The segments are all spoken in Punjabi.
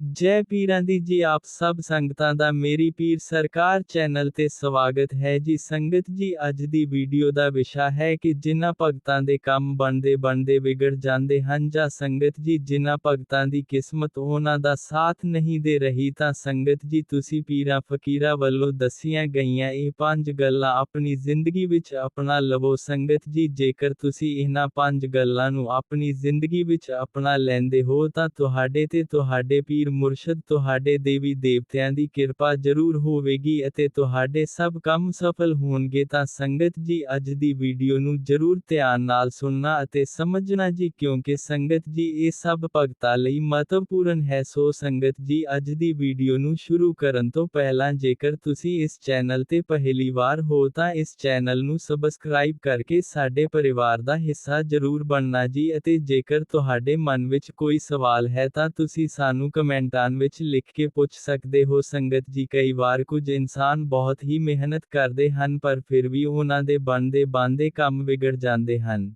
ਜੈ ਪੀਰਾਂ ਦੀ ਜੀ ਆਪ ਸਭ ਸੰਗਤਾਂ ਦਾ ਮੇਰੀ ਪੀਰ ਸਰਕਾਰ ਚੈਨਲ ਤੇ ਸਵਾਗਤ ਹੈ ਜੀ। ਸੰਗਤ ਜੀ, ਅੱਜ ਦੀ ਵੀਡੀਓ ਦਾ ਵਿਸ਼ਾ ਹੈ ਕਿ ਜਿਨ੍ਹਾਂ ਭਗਤਾਂ ਦੇ ਕੰਮ ਬਣਦੇ ਬਣਦੇ ਵਿਗੜ ਜਾਂਦੇ ਹਨ ਜਾਂ ਸੰਗਤ ਜੀ, ਜਿਨ੍ਹਾਂ ਭਗਤਾਂ ਦੀ ਕਿਸਮਤ ਉਹਨਾਂ ਦਾ ਸਾਥ ਨਹੀਂ ਦੇ ਰਹੀ ਤਾਂ ਸੰਗਤ ਜੀ, ਤੁਸੀਂ ਪੀਰਾਂ ਫਕੀਰਾਂ ਵੱਲੋਂ ਦੱਸੀਆਂ ਗਈਆਂ ਇਹ ਪੰਜ ਗੱਲਾਂ ਆਪਣੀ ਜ਼ਿੰਦਗੀ ਵਿੱਚ ਅਪਣਾ ਲਵੋ। ਸੰਗਤ ਜੀ, ਜੇਕਰ ਤੁਸੀਂ ਇਹਨਾਂ ਪੰਜ ਗੱਲਾਂ ਨੂੰ ਆਪਣੀ ਜ਼ਿੰਦਗੀ ਵਿੱਚ ਅਪਣਾ ਲੈਂਦੇ ਹੋ ਤਾਂ ਤੁਹਾਡੇ ਤੇ ਤੁਹਾਡੇ ਪੀਰ ਮੁਰਸ਼ਦ, ਤੁਹਾਡੇ ਦੇਵੀ ਦੇਵਤਿਆਂ ਦੀ ਕਿਰਪਾ ਜ਼ਰੂਰ ਹੋਵੇਗੀ ਅਤੇ ਤੁਹਾਡੇ ਸਭ ਕੰਮ ਸਫਲ ਹੋਣਗੇ। ਤਾਂ ਸੰਗਤ ਜੀ, ਅੱਜ ਦੀ ਵੀਡੀਓ ਨੂੰ ਜ਼ਰੂਰ ਧਿਆਨ ਨਾਲ ਸੁਣਨਾ ਅਤੇ ਸਮਝਣਾ ਜੀ, ਕਿਉਂਕਿ ਸੰਗਤ ਜੀ, ਇਹ ਸਭ ਭਗਤਾਂ ਲਈ ਮਹੱਤਵਪੂਰਨ ਹੈ। ਸੋ ਸੰਗਤ ਜੀ, ਅੱਜ ਦੀ ਵੀਡੀਓ ਨੂੰ ਸ਼ੁਰੂ ਕਰਨ ਤੋਂ ਪਹਿਲਾਂ ਜੇਕਰ ਤੁਸੀਂ ਇਸ ਚੈਨਲ ਤੇ ਪਹਿਲੀ ਵਾਰ ਹੋ, ਤਾਂ ਇਸ ਚੈਨਲ ਨੂੰ ਸਬਸਕ੍ਰਾਈਬ ਕਰਕੇ ਸਾਡੇ ਪਰਿਵਾਰ ਦਾ ਹਿੱਸਾ ਜ਼ਰੂਰ ਬਣਨਾ ਜੀ ਅਤੇ ਜੇਕਰ ਤੁਹਾਡੇ ਮਨ ਵਿੱਚ ਕੋਈ ਸਵਾਲ ਹੈ, ਤਾਂ ਤੁਸੀਂ ਸਾਨੂੰ ਕਮੈਂਟ ਵਿੱਚ ਲਿਖ ਕੇ ਪੁੱਛ ਸਕਦੇ ਹੋ, ਸੰਗਤ ਜੀ। ਕਈ ਵਾਰ ਕੁਝ ਇਨਸਾਨ ਬਹੁਤ ਹੀ ਮਿਹਨਤ ਕਰਦੇ ਹਨ, ਪਰ ਫਿਰ ਵੀ ਉਹਨਾਂ ਦੇ ਬਣਦੇ ਬਣਦੇ ਕੰਮ ਵਿਗੜ ਜਾਂਦੇ ਹਨ।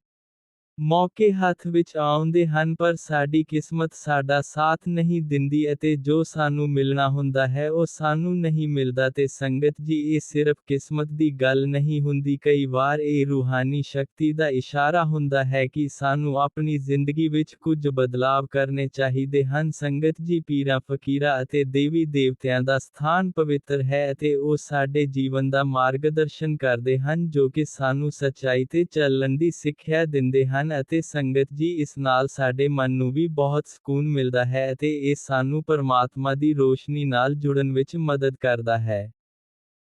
ਮੌਕੇ ਹੱਥ ਵਿੱਚ ਆਉਂਦੇ ਹਨ, ਪਰ ਸਾਡੀ ਕਿਸਮਤ ਸਾਡਾ ਸਾਥ ਨਹੀਂ ਦਿੰਦੀ ਅਤੇ ਜੋ ਸਾਨੂੰ ਮਿਲਣਾ ਹੁੰਦਾ ਹੈ, ਉਹ ਸਾਨੂੰ ਨਹੀਂ ਮਿਲਦਾ। ਤੇ ਸੰਗਤ ਜੀ, ਇਹ ਸਿਰਫ ਕਿਸਮਤ ਦੀ ਗੱਲ ਨਹੀਂ ਹੁੰਦੀ। ਕਈ ਵਾਰ ਇਹ ਰੂਹਾਨੀ ਸ਼ਕਤੀ ਦਾ ਇਸ਼ਾਰਾ ਹੁੰਦਾ ਹੈ ਕਿ ਸਾਨੂੰ ਆਪਣੀ ਜ਼ਿੰਦਗੀ ਵਿੱਚ ਕੁਝ ਬਦਲਾਵ ਕਰਨੇ ਚਾਹੀਦੇ ਹਨ। ਸੰਗਤ ਜੀ, ਪੀਰਾਂ, ਫਕੀਰਾਂ ਅਤੇ ਦੇਵੀ ਦੇਵਤਿਆਂ ਦਾ ਸਥਾਨ ਪਵਿੱਤਰ ਹੈ ਅਤੇ ਉਹ ਸਾਡੇ ਜੀਵਨ ਦਾ ਮਾਰਗਦਰਸ਼ਨ ਕਰਦੇ ਹਨ, ਜੋ ਕਿ ਸਾਨੂੰ ਸੱਚਾਈ ਤੇ ਚੱਲਣ ਦੀ ਸਿੱਖਿਆ ਦਿੰਦੇ ਹਨ। ਹਨ ਅਤੇ ਸੰਗਤ ਜੀ ਇਸ ਨਾਲ ਸਾਡੇ ਮਨ ਨੂੰ ਵੀ ਬਹੁਤ ਸਕੂਨ ਮਿਲਦਾ ਹੈ ਅਤੇ ਇਹ ਸਾਨੂੰ ਪਰਮਾਤਮਾ ਦੀ ਰੋਸ਼ਨੀ ਨਾਲ ਜੁੜਨ ਵਿੱਚ ਮਦਦ ਕਰਦਾ ਹੈ।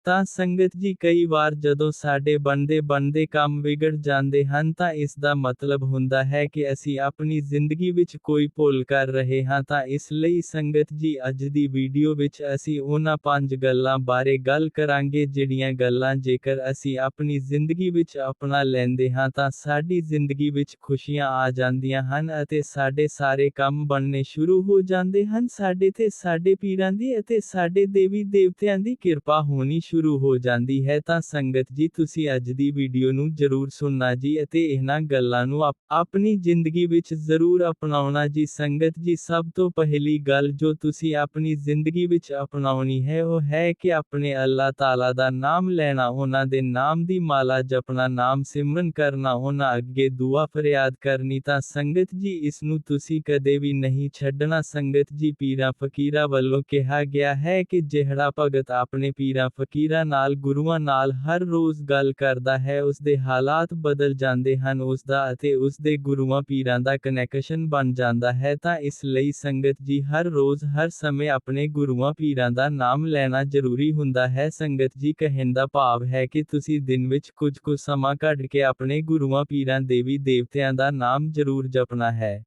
ਤਾਂ ਸੰਗਤ ਜੀ ਕਈ ਵਾਰ ਜਦੋਂ ਸਾਡੇ ਬਣਦੇ ਬਣਦੇ ਕੰਮ ਵਿਗੜ ਜਾਂਦੇ ਹਨ ਤਾਂ ਇਸ ਦਾ ਮਤਲਬ ਹੁੰਦਾ ਹੈ ਕਿ ਅਸੀਂ ਆਪਣੀ ਜ਼ਿੰਦਗੀ ਵਿੱਚ ਕੋਈ ਭੁੱਲ ਕਰ ਰਹੇ ਹਾਂ ਤਾਂ ਇਸ ਲਈ ਸੰਗਤ ਜੀ ਅੱਜ ਦੀ ਵੀਡੀਓ ਵਿੱਚ ਅਸੀਂ ਉਹਨਾਂ ਪੰਜ ਗੱਲਾਂ ਬਾਰੇ ਗੱਲ ਕਰਾਂਗੇ ਜਿਹੜੀਆਂ ਗੱਲਾਂ ਜੇਕਰ ਅਸੀਂ ਆਪਣੀ ਜ਼ਿੰਦਗੀ ਵਿੱਚ ਆਪਣਾ ਲੈਂਦੇ ਹਾਂ ਤਾਂ ਸਾਡੀ ਜ਼ਿੰਦਗੀ ਵਿੱਚ ਖੁਸ਼ੀਆਂ ਆ ਜਾਂਦੀਆਂ ਹਨ ਅਤੇ ਸਾਡੇ ਸਾਰੇ ਕੰਮ ਬਣਨੇ ਸ਼ੁਰੂ ਹੋ ਜਾਂਦੇ ਹਨ। ਸਾਡੇ ਤੇ ਸਾਡੇ ਪੀਰਾਂ ਦੀ ਅਤੇ ਸਾਡੇ ਦੇਵੀ ਦੇਵਤਿਆਂ ਦੀ ਕਿਰਪਾ ਹੋਣੀ ਸ਼ੁਰੂ ਸ਼ੁਰੂ ਹੋ ਜਾਂਦੀ ਹੈ, ਤਾਂ ਸੰਗਤ ਜੀ, ਤੁਸੀਂ ਅੱਜ ਦੀ ਵੀਡੀਓ ਨੂੰ ਜ਼ਰੂਰ ਸੁਣਨਾ ਜੀ ਅਤੇ ਇਹਨਾਂ ਗੱਲਾਂ ਨੂੰ ਆਪਣੀ ਜ਼ਿੰਦਗੀ ਵਿੱਚ ਜ਼ਰੂਰ ਅਪਣਾਉਣਾ ਜੀ। ਸੰਗਤ ਜੀ, ਸਭ ਤੋਂ ਪਹਿਲੀ ਗੱਲ ਜੋ ਤੁਸੀਂ ਆਪਣੀ ਜ਼ਿੰਦਗੀ ਵਿੱਚ ਅਪਣਾਉਣੀ ਹੈ, ਉਹ ਹੈ ਕਿ ਆਪਣੇ ਅੱਲਾਹ ਤਾਲਾ ਦਾ ਨਾਮ ਲੈਣਾ, ਉਹਨਾਂ ਦੇ ਨਾਮ ਦੀ ਮਾਲਾ ਜਪਣਾ, ਨਾਮ ਸਿਮਰਨ ਕਰਨਾ, ਉਹਨਾਂ ਅੱਗੇ ਦੁਆ ਫਰਿਆਦ ਕਰਨੀ। ਤਾਂ ਸੰਗਤ ਜੀ, ਇਸ ਨੂੰ ਤੁਸੀਂ ਕਦੇ ਵੀ ਨਹੀਂ ਛੱਡਣਾ। ਸੰਗਤ ਜੀ, ਪੀਰਾਂ ਫਕੀਰਾਂ ਵੱਲੋਂ ਕਿਹਾ ਗਿਆ ਹੈ ਕਿ ਜਿਹੜਾ ਭਗਤ ਆਪਣੇ ਪੀਰਾਂ ਫਕੀਰ ਨਾਲ ਗੁਰੂਆਂ ਨਾਲ ਹਰ ਰੋਜ਼ ਗੱਲ ਕਰਦਾ ਹੈ ਉਸ ਦੇ ਹਾਲਾਤ ਬਦਲ ਜਾਂਦੇ ਹਨ ਉਸ ਦਾ ਅਤੇ ਉਸ ਦੇ ਗੁਰੂਆਂ ਪੀਰਾਂ ਦਾ ਕਨੈਕਸ਼ਨ ਬਣ ਜਾਂਦਾ ਹੈ, ਤਾਂ ਇਸ ਲਈ ਸੰਗਤ ਜੀ ਹਰ ਰੋਜ਼, ਹਰ ਸਮੇਂ ਆਪਣੇ ਗੁਰੂਆਂ ਪੀਰਾਂ ਦਾ ਨਾਮ ਲੈਣਾ ਜ਼ਰੂਰੀ ਹੁੰਦਾ ਹੈ। ਸੰਗਤ ਜੀ ਕਹਿਣ ਦਾ ਭਾਵ ਹੈ ਕਿ ਤੁਸੀਂ ਦਿਨ ਵਿੱਚ ਕੁਝ ਕੁ ਸਮਾਂ ਕੱਢ ਕੇ ਆਪਣੇ ਗੁਰੂਆਂ ਪੀਰਾਂ ਦੇਵੀ ਦੇਵਤਿਆਂ ਦਾ ਨਾਮ ਜ਼ਰੂਰ ਜਪਣਾ ਹੈ।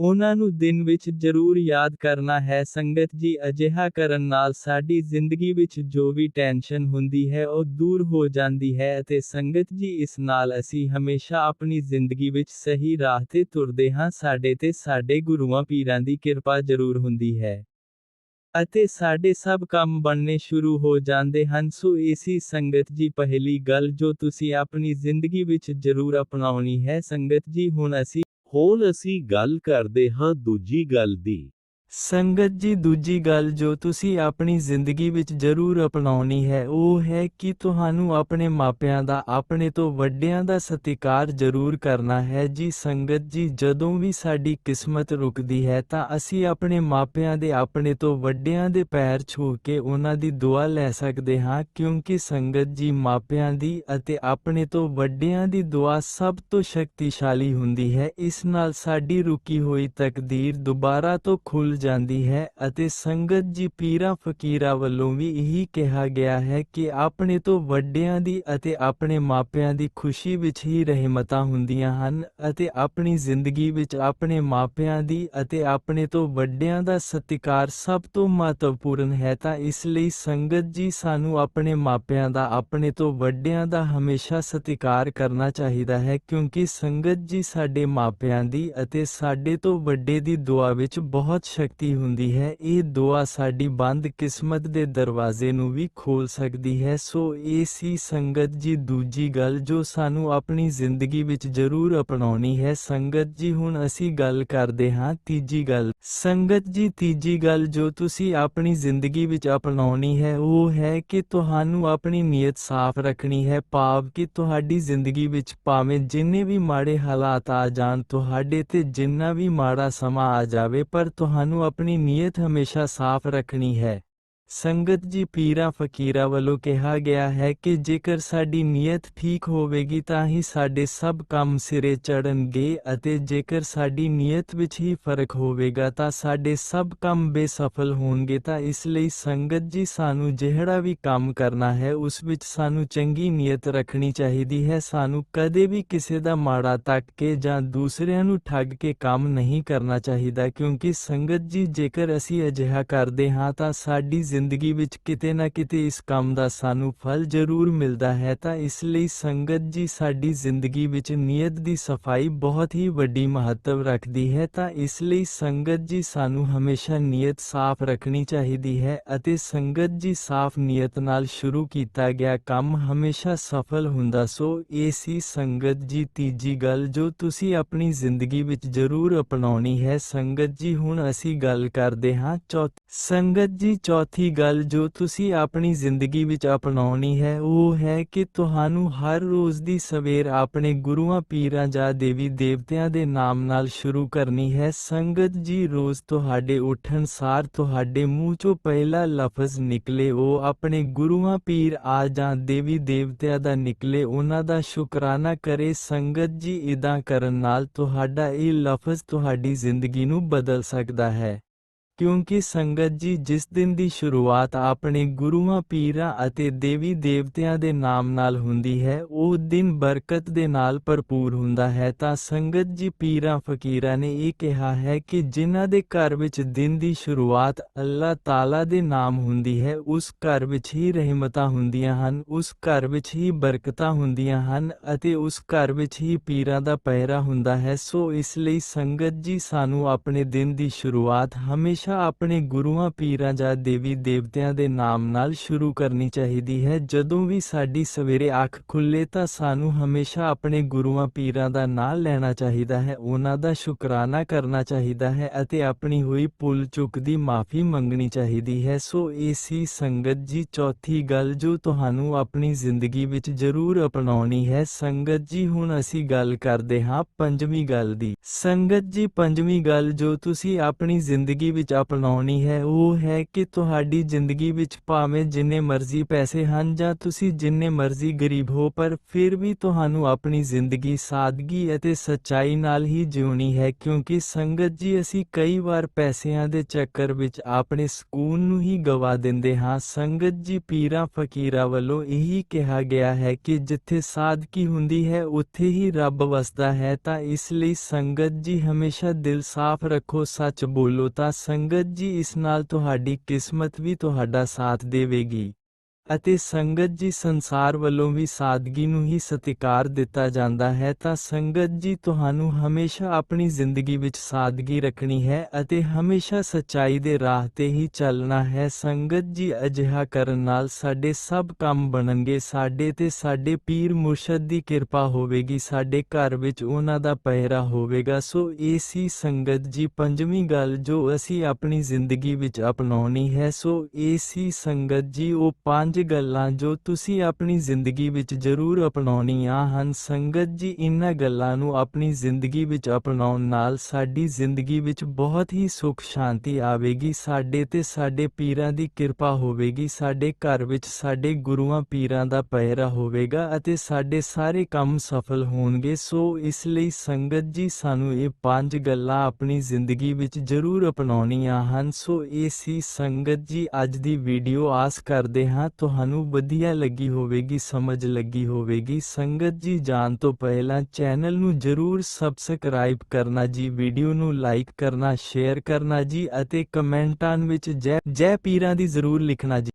ਉਹਨਾਂ ਨੂੰ ਦਿਨ ਵਿੱਚ ਜ਼ਰੂਰ ਯਾਦ ਕਰਨਾ ਹੈ। ਸੰਗਤ ਜੀ, ਅਜਿਹਾ ਕਰਨ ਨਾਲ ਸਾਡੀ ਜ਼ਿੰਦਗੀ ਵਿੱਚ ਜੋ ਵੀ ਟੈਨਸ਼ਨ ਹੁੰਦੀ ਹੈ, ਉਹ ਦੂਰ ਹੋ ਜਾਂਦੀ ਹੈ ਅਤੇ ਸੰਗਤ ਜੀ, ਇਸ ਨਾਲ ਅਸੀਂ ਹਮੇਸ਼ਾ ਆਪਣੀ ਜ਼ਿੰਦਗੀ ਵਿੱਚ ਸਹੀ ਰਾਹ ਤੇ ਤੁਰਦੇ ਹਾਂ। ਸਾਡੇ ਤੇ ਸਾਡੇ ਗੁਰੂਆਂ ਪੀਰਾਂ ਦੀ ਕਿਰਪਾ ਜ਼ਰੂਰ ਹੁੰਦੀ ਹੈ ਅਤੇ ਸਾਡੇ ਸਭ ਕੰਮ ਬਣਨੇ ਸ਼ੁਰੂ ਹੋ ਜਾਂਦੇ ਹਨ। ਸੋ, ਇਸੀ ਸੰਗਤ ਜੀ, ਪਹਿਲੀ ਗੱਲ ਜੋ ਤੁਸੀਂ ਆਪਣੀ ਜ਼ਿੰਦਗੀ ਵਿੱਚ ਜ਼ਰੂਰ ਅਪਣਾਉਣੀ ਹੈ, ਸੰਗਤ ਜੀ, ਹੁਣ ਅਸੀਂ ਹੁਣ ਅਸੀਂ ਗੱਲ ਕਰਦੇ ਹਾਂ ਦੂਜੀ ਗੱਲ ਦੀ। ਸੰਗਤ ਜੀ, ਦੂਜੀ ਗੱਲ ਜੋ ਤੁਸੀਂ ਆਪਣੀ ਜ਼ਿੰਦਗੀ ਵਿੱਚ ਜ਼ਰੂਰ ਅਪਣਾਉਣੀ ਹੈ, ਉਹ ਹੈ ਕਿ ਤੁਹਾਨੂੰ ਆਪਣੇ ਮਾਪਿਆਂ ਦਾ, ਆਪਣੇ ਤੋਂ ਵੱਡਿਆਂ ਦਾ ਸਤਿਕਾਰ ਜ਼ਰੂਰ ਕਰਨਾ ਹੈ। ਜੀ, ਸੰਗਤ ਜੀ, ਜਦੋਂ ਵੀ ਸਾਡੀ ਕਿਸਮਤ ਰੁਕਦੀ ਹੈ, ਤਾਂ ਅਸੀਂ ਆਪਣੇ ਮਾਪਿਆਂ ਦੇ, ਆਪਣੇ ਤੋਂ ਵੱਡਿਆਂ ਦੇ ਪੈਰ ਛੂ ਕੇ ਉਹਨਾਂ ਦੀ ਦੁਆ ਲੈ ਸਕਦੇ ਹਾਂ, ਕਿਉਂਕਿ ਸੰਗਤ ਜੀ, ਮਾਪਿਆਂ ਦੀ ਅਤੇ ਆਪਣੇ ਤੋਂ ਵੱਡਿਆਂ ਦੀ ਦੁਆ ਸਭ ਤੋਂ ਸ਼ਕਤੀਸ਼ਾਲੀ ਹੁੰਦੀ ਹੈ। ਇਸ ਨਾਲ ਸਾਡੀ ਰੁਕੀ ਹੋਈ ਤਕਦੀਰ ਦੁਬਾਰਾ ਤੋਂ ਖੁੱਲ ਜਾਂਦੀ ਹੈ ਅਤੇ ਸੰਗਤ ਜੀ ਪੀਰਾਂ ਫਕੀਰਾਂ ਵੱਲੋਂ ਵੀ ਇਹੀ ਕਿਹਾ ਗਿਆ ਹੈ ਕਿ ਆਪਣੇ ਤੋਂ ਵੱਡਿਆਂ ਦੀ ਅਤੇ ਆਪਣੇ ਮਾਪਿਆਂ ਦੀ ਖੁਸ਼ੀ ਵਿੱਚ ਹੀ ਰਹਿਮਤਾਂ ਹੁੰਦੀਆਂ ਹਨ ਅਤੇ ਆਪਣੀ ਜ਼ਿੰਦਗੀ ਵਿੱਚ ਆਪਣੇ ਮਾਪਿਆਂ ਦੀ ਅਤੇ ਆਪਣੇ ਤੋਂ ਵੱਡਿਆਂ ਦਾ ਸਤਿਕਾਰ ਸਭ ਤੋਂ ਮਹੱਤਵਪੂਰਨ ਹੈ ਤਾਂ ਇਸ ਲਈ ਸੰਗਤ ਜੀ ਸਾਨੂੰ ਆਪਣੇ ਮਾਪਿਆਂ ਦਾ, ਆਪਣੇ ਤੋਂ ਵੱਡਿਆਂ ਦਾ ਹਮੇਸ਼ਾ ਸਤਿਕਾਰ ਕਰਨਾ ਚਾਹੀਦਾ ਹੈ ਕਿਉਂਕਿ ਸੰਗਤ ਜੀ ਸਾਡੇ ਮਾਪਿਆਂ ਦੀ ਅਤੇ ਸਾਡੇ ਤੋਂ ਵੱਡੇ ਦੀ ਦੁਆ ਵਿੱਚ ਬਹੁਤ ਸ਼ਕਤੀ ਸ਼ਕਤੀ ਹੁੰਦੀ ਹੈ, ਇਹ ਦੁਆ ਸਾਡੀ ਬੰਦ ਕਿਸਮਤ ਦੇ ਦਰਵਾਜ਼ੇ ਨੂੰ ਵੀ ਖੋਲ ਸਕਦੀ ਹੈ। ਸੋ ਇਹ ਸੀ ਸੰਗਤ ਜੀ, ਦੂਜੀ ਗੱਲ ਜੋ ਸਾਨੂੰ ਆਪਣੀ ਜ਼ਿੰਦਗੀ ਵਿੱਚ ਜ਼ਰੂਰ ਅਪਣਾਉਣੀ ਹੈ। ਸੰਗਤ ਜੀ, ਹੁਣ ਅਸੀਂ ਗੱਲ ਕਰਦੇ ਹਾਂ ਤੀਜੀ ਗੱਲ। ਸੰਗਤ ਜੀ, ਤੀਜੀ ਗੱਲ ਜੋ ਤੁਸੀਂ ਆਪਣੀ ਜ਼ਿੰਦਗੀ ਵਿੱਚ ਅਪਣਾਉਣੀ ਹੈ, ਉਹ ਹੈ ਕਿ ਤੁਹਾਨੂੰ ਆਪਣੀ ਨੀਅਤ ਸਾਫ਼ ਰੱਖਣੀ ਹੈ। ਭਾਵ ਕਿ ਤੁਹਾਡੀ ਜ਼ਿੰਦਗੀ ਵਿੱਚ ਭਾਵੇਂ ਜਿੰਨੇ ਵੀ ਮਾੜੇ ਹਾਲਾਤ ਆ ਜਾਣ, ਤੁਹਾਡੇ ਤੇ ਜਿੰਨਾ ਵੀ ਮਾੜਾ ਸਮਾਂ ਆ ਜਾਵੇ, ਪਰ ਤੁਹਾਨੂੰ ਆਪਣੀ ਨੀਅਤ ਹਮੇਸ਼ਾ ਸਾਫ਼ ਰੱਖਣੀ ਹੈ। ਸੰਗਤ ਜੀ ਪੀਰਾਂ ਫਕੀਰਾਂ ਵੱਲੋਂ ਕਿਹਾ ਗਿਆ ਹੈ ਕਿ ਜੇਕਰ ਸਾਡੀ ਨੀਅਤ ਠੀਕ ਹੋਵੇਗੀ ਤਾਂ ਹੀ ਸਾਡੇ ਸਭ ਕੰਮ ਸਿਰੇ ਚੜਨਗੇ ਅਤੇ ਜੇਕਰ ਸਾਡੀ ਨੀਅਤ ਵਿੱਚ ਹੀ ਫ਼ਰਕ ਹੋਵੇਗਾ ਤਾਂ ਸਾਡੇ ਸਭ ਕੰਮ ਬੇਸਫਲ ਹੋਣਗੇ ਤਾਂ ਇਸ ਲਈ ਸੰਗਤ ਜੀ ਸਾਨੂੰ ਜਿਹੜਾ ਵੀ ਕੰਮ ਕਰਨਾ ਹੈ ਉਸ ਵਿੱਚ ਸਾਨੂੰ ਚੰਗੀ ਨੀਅਤ ਰੱਖਣੀ ਚਾਹੀਦੀ ਹੈ। ਸਾਨੂੰ ਕਦੇ ਵੀ ਕਿਸੇ ਦਾ ਮਾੜਾ ਤੱਕ ਕੇ ਜਾਂ ਦੂਸਰਿਆਂ ਨੂੰ ਠੱਗ ਕੇ ਕੰਮ ਨਹੀਂ ਕਰਨਾ ਚਾਹੀਦਾ ਕਿਉਂਕਿ ਸੰਗਤ ਜੀ ਜੇਕਰ ਅਸੀਂ ਅਜਿਹਾ ਕਰਦੇ ਹਾਂ ਤਾਂ ਸਾਡੀ ਜ਼ਿੰਦਗੀ ਵਿੱਚ ਕਿਤੇ ਨਾ ਕਿਤੇ ਇਸ ਕੰਮ ਦਾ ਸਾਨੂੰ ਫਲ ਜ਼ਰੂਰ ਮਿਲਦਾ ਹੈ, ਤਾਂ ਇਸ ਲਈ ਸੰਗਤ ਜੀ ਸਾਡੀ ਜ਼ਿੰਦਗੀ ਵਿੱਚ ਨੀਅਤ ਦੀ ਸਫ਼ਾਈ ਬਹੁਤ ਹੀ ਵੱਡੀ ਮਹੱਤਵ ਰੱਖਦੀ ਹੈ, ਤਾਂ ਇਸ ਲਈ ਸੰਗਤ ਜੀ ਸਾਨੂੰ ਹਮੇਸ਼ਾ ਨੀਅਤ ਸਾਫ਼ ਰੱਖਣੀ ਚਾਹੀਦੀ ਹੈ ਅਤੇ ਸੰਗਤ ਜੀ ਸਾਫ਼ ਨੀਅਤ ਨਾਲ ਸ਼ੁਰੂ ਕੀਤਾ ਗਿਆ ਕੰਮ ਹਮੇਸ਼ਾ ਸਫਲ ਹੁੰਦਾ, ਸੋ ਇਹ ਸੀ ਸੰਗਤ ਜੀ ਤੀਜੀ ਗੱਲ ਜੋ ਤੁਸੀਂ ਆਪਣੀ ਜ਼ਿੰਦਗੀ ਵਿੱਚ ਜ਼ਰੂਰ ਅਪਣਾਉਣੀ ਹੈ। ਸੰਗਤ ਜੀ, ਹੁਣ ਅਸੀਂ ਗੱਲ ਕਰਦੇ ਹਾਂ ਚੌਥ, ਸੰਗਤ ਜੀ ਚੌਥੀ ਗੱਲ ਜੋ ਤੁਸੀਂ ਆਪਣੀ ਜ਼ਿੰਦਗੀ ਵਿੱਚ ਅਪਣਾਉਣੀ ਹੈ, ਉਹ ਹੈ ਕਿ ਤੁਹਾਨੂੰ ਹਰ ਰੋਜ਼ ਦੀ ਸਵੇਰ ਆਪਣੇ ਗੁਰੂਆਂ, ਪੀਰਾਂ ਜਾਂ ਦੇਵੀ ਦੇਵਤਿਆਂ ਦੇ ਨਾਮ ਨਾਲ ਸ਼ੁਰੂ ਕਰਨੀ ਹੈ। ਸੰਗਤ ਜੀ, ਰੋਜ਼ ਤੁਹਾਡੇ ਉੱਠਣ ਸਾਰ ਤੁਹਾਡੇ ਮੂੰਹ ਚੋਂ ਪਹਿਲਾ ਲਫ਼ਜ਼ ਨਿਕਲੇ, ਉਹ ਆਪਣੇ ਗੁਰੂਆਂ, ਪੀਰ ਆ ਜਾਂ ਦੇਵੀ ਦੇਵਤਿਆਂ ਦਾ ਨਿਕਲੇ, ਉਹਨਾਂ ਦਾ ਸ਼ੁਕਰਾਨਾ ਕਰੇ। ਸੰਗਤ ਜੀ ਇਦਾਂ ਕਰਨ ਨਾਲ ਤੁਹਾਡਾ ਇਹ ਲਫ਼ਜ਼ ਤੁਹਾਡੀ ਜ਼ਿੰਦਗੀ ਨੂੰ ਬਦਲ ਸਕਦਾ ਹੈ। ਕਿਉਂਕਿ ਸੰਗਤ ਜੀ ਜਿਸ ਦਿਨ ਦੀ ਸ਼ੁਰੂਆਤ ਆਪਣੇ ਗੁਰੂਆਂ, ਪੀਰਾਂ ਅਤੇ ਦੇਵੀ ਦੇਵਤਿਆਂ ਦੇ ਨਾਮ ਨਾਲ ਹੁੰਦੀ ਹੈ, ਉਹ ਦਿਨ ਬਰਕਤ ਦੇ ਨਾਲ ਭਰਪੂਰ ਹੁੰਦਾ ਹੈ। ਤਾਂ ਸੰਗਤ ਜੀ ਪੀਰਾਂ, ਫਕੀਰਾਂ ਨੇ ਇਹ ਕਿਹਾ ਹੈ ਕਿ ਜਿਨ੍ਹਾਂ ਦੇ ਘਰ ਵਿੱਚ ਦਿਨ ਦੀ ਸ਼ੁਰੂਆਤ ਅੱਲਾਹ ਤਾਲਾ ਦੇ ਨਾਮ ਹੁੰਦੀ ਹੈ, ਉਸ ਘਰ ਵਿੱਚ ਹੀ ਰਹਿਮਤਾਂ ਹੁੰਦੀਆਂ ਹਨ, ਉਸ ਘਰ ਵਿੱਚ ਹੀ ਬਰਕਤਾਂ ਹੁੰਦੀਆਂ ਹਨ ਅਤੇ ਉਸ ਘਰ ਵਿੱਚ ਹੀ ਪੀਰਾਂ ਦਾ ਪਹਿਰਾ ਹੁੰਦਾ ਹੈ। ਸੋ ਇਸ ਲਈ ਸੰਗਤ ਜੀ ਸਾਨੂੰ ਆਪਣੇ ਦਿਨ ਦੀ ਸ਼ੁਰੂਆਤ ਹਮੇਸ਼ਾ ਆਪਣੇ ਗੁਰੂਆਂ, ਪੀਰਾਂ ਜਾਂ ਦੇਵੀ ਦੇਵਤਿਆਂ ਦੇ ਨਾਮ ਨਾਲ ਸ਼ੁਰੂ ਕਰਨੀ ਚਾਹੀਦੀ ਹੈ। ਜਦੋਂ ਵੀ ਸਾਡੀ ਸਵੇਰੇ ਅੱਖ ਖੁੱਲੇ ਤਾਂ ਸਾਨੂੰ ਹਮੇਸ਼ਾ ਆਪਣੇ ਗੁਰੂਆਂ, ਪੀਰਾਂ ਦਾ ਨਾਮ ਲੈਣਾ ਚਾਹੀਦਾ ਹੈ। ਉਹਨਾਂ ਦਾ ਸ਼ੁਕਰਾਨਾ ਕਰਨਾ ਚਾਹੀਦਾ ਹੈ ਅਤੇ ਆਪਣੀ ਹੋਈ ਭੁੱਲ ਚੁੱਕ ਦੀ ਮਾਫੀ ਮੰਗਣੀ ਚਾਹੀਦੀ ਹੈ। ਸੋ ਇਹ ਸੀ ਸੰਗਤ ਜੀ, ਚੌਥੀ ਗੱਲ ਜੋ ਤੁਹਾਨੂੰ ਆਪਣੀ ਜ਼ਿੰਦਗੀ ਵਿੱਚ ਜ਼ਰੂਰ ਅਪਣਾਉਣੀ ਹੈ। ਸੰਗਤ ਜੀ, ਹੁਣ ਅਸੀਂ ਗੱਲ ਕਰਦੇ ਹਾਂ ਪੰਜਵੀਂ ਗੱਲ ਦੀ। ਸੰਗਤ ਜੀ, ਪੰਜਵੀਂ ਗੱਲ ਜੋ ਤੁਸੀਂ ਆਪਣੀ ਜ਼ਿੰਦਗੀ ਵਿੱਚ ਅਪਣਾਉਣੀ ਹੈ, ਉਹ ਹੈ ਕਿ ਤੁਹਾਡੀ ਜ਼ਿੰਦਗੀ ਵਿੱਚ ਭਾਵੇਂ ਜਿੰਨੇ ਮਰਜ਼ੀ ਪੈਸੇ ਹਨ ਜਾਂ ਤੁਸੀਂ ਜਿੰਨੇ ਮਰਜ਼ੀ ਗਰੀਬ ਹੋ, ਪਰ ਫਿਰ ਵੀ ਤੁਹਾਨੂੰ ਆਪਣੀ ਜ਼ਿੰਦਗੀ ਸਾਦਗੀ ਅਤੇ ਸੱਚਾਈ ਨਾਲ ਹੀ ਜਿਉਣੀ ਹੈ, ਕਿਉਂਕਿ ਸੰਗਤ ਜੀ ਅਸੀਂ ਕਈ ਵਾਰ ਪੈਸਿਆਂ ਦੇ ਚੱਕਰ ਵਿੱਚ ਆਪਣੇ ਸਕੂਨ ਨੂੰ ਹੀ ਗਵਾ ਦਿੰਦੇ ਹਾਂ। ਸੰਗਤ ਜੀ ਪੀਰਾਂ ਫਕੀਰਾਂ ਵੱਲੋਂ ਇਹੀ ਕਿਹਾ ਗਿਆ ਹੈ ਕਿ ਜਿੱਥੇ ਸਾਦਗੀ ਹੁੰਦੀ ਹੈ, ਉੱਥੇ ਹੀ ਰੱਬ ਵਸਦਾ ਹੈ। ਤਾਂ ਇਸ ਲਈ ਸੰਗਤ ਜੀ ਹਮੇਸ਼ਾ ਦਿਲ ਸਾਫ਼ ਰੱਖੋ, ਸੱਚ ਬੋਲੋ ਤਾਂ ਸੰਗਤ ਜੀ ਇਸ ਨਾਲ ਤੁਹਾਡੀ ਕਿਸਮਤ ਵੀ ਤੁਹਾਡਾ ਸਾਥ ਦੇਵੇਗੀ। ਅਤੇ ਸੰਗਤ ਜੀ ਸੰਸਾਰ ਵੱਲੋਂ ਵੀ ਸਾਦਗੀ ਨੂੰ ਹੀ ਸਤਿਕਾਰ ਦਿੱਤਾ ਜਾਂਦਾ ਹੈ ਤਾਂ ਸੰਗਤ ਜੀ ਤੁਹਾਨੂੰ ਹਮੇਸ਼ਾ ਆਪਣੀ ਜ਼ਿੰਦਗੀ ਵਿੱਚ ਸਾਦਗੀ ਰੱਖਣੀ ਹੈ ਅਤੇ ਹਮੇਸ਼ਾ ਸੱਚਾਈ ਦੇ ਰਾਹ ਤੇ ਹੀ ਚੱਲਣਾ ਹੈ। ਸੰਗਤ ਜੀ ਅਜਿਹਾ ਕਰਨ ਨਾਲ ਸਾਡੇ ਸਭ ਕੰਮ ਬਣਨਗੇ, ਸਾਡੇ ਤੇ ਸਾਡੇ ਪੀਰ ਮੁਰਸ਼ਦ ਦੀ ਕਿਰਪਾ ਹੋਵੇਗੀ, ਸਾਡੇ ਘਰ ਵਿੱਚ ਉਹਨਾਂ ਦਾ ਪਹਿਰਾ ਹੋਵੇਗਾ। ਸੋ ਇਹ ਸੀ ਸੰਗਤ ਜੀ ਪੰਜਵੀਂ ਗੱਲ ਜੋ ਅਸੀਂ ਆਪਣੀ ਜ਼ਿੰਦਗੀ ਵਿੱਚ ਅਪਣਾਉਣੀ ਹੈ। ਸੋ ਇਹ ਸੀ ਸੰਗਤ ਜੀ, ਉਹ ਪੰਜ ਗੱਲਾਂ ਜੋ ਤੁਸੀਂ ਆਪਣੀ ਜ਼ਿੰਦਗੀ ਵਿੱਚ ਜ਼ਰੂਰ ਅਪਣਾਉਣੀਆਂ ਹਨ। ਸੰਗਤ ਜੀ ਇਹਨਾਂ ਗੱਲਾਂ ਨੂੰ ਆਪਣੀ ਜ਼ਿੰਦਗੀ ਵਿੱਚ ਅਪਣਾਉਣ ਨਾਲ ਸਾਡੀ ਜ਼ਿੰਦਗੀ ਵਿੱਚ ਬਹੁਤ ਹੀ ਸੁੱਖ ਸ਼ਾਂਤੀ ਆਵੇਗੀ। ਸਾਡੇ ਤੇ ਸਾਡੇ ਪੀਰਾਂ ਦੀ ਕਿਰਪਾ ਹੋਵੇਗੀ। ਸਾਡੇ ਘਰ ਵਿੱਚ ਸਾਡੇ ਗੁਰੂਆਂ ਪੀਰਾਂ ਦਾ ਪਹਿਰਾ ਹੋਵੇਗਾ ਅਤੇ ਸਾਡੇ ਸਾਰੇ ਕੰਮ ਸਫਲ ਹੋਣਗੇ। ਸੋ ਇਸ ਲਈ ਸੰਗਤ ਜੀ, ਸਾਨੂੰ ਇਹ ਪੰਜ ਗੱਲਾਂ ਆਪਣੀ ਜ਼ਿੰਦਗੀ ਵਿੱਚ ਜ਼ਰੂਰ ਅਪਣਾਉਣੀਆਂ ਹਨ। ਸੋ ਇਹ ਸੀ ਸੰਗਤ ਜੀ, ਅੱਜ ਦੀ ਵੀਡੀਓ। ਆਸ ਕਰਦੇ ਹਾਂ ਤੁਹਾਨੂੰ ਵਧੀਆ ਲੱਗੀ ਹੋਵੇਗੀ, ਸਮਝ ਲੱਗੀ ਹੋਵੇਗੀ। ਸੰਗਤ ਜੀ, ਜਾਣ ਤੋਂ ਪਹਿਲਾਂ ਚੈਨਲ ਨੂੰ ਜਰੂਰ ਸਬਸਕ੍ਰਾਈਬ ਕਰਨਾ ਜੀ, ਵੀਡੀਓ ਨੂੰ ਲਾਈਕ ਕਰਨਾ, ਸ਼ੇਅਰ ਕਰਨਾ ਜੀ ਅਤੇ ਕਮੈਂਟਾਂ ਵਿੱਚ ਜੈ ਜੈ ਪੀਰਾਂ ਦੀ ਜ਼ਰੂਰ ਲਿਖਣਾ ਜੀ।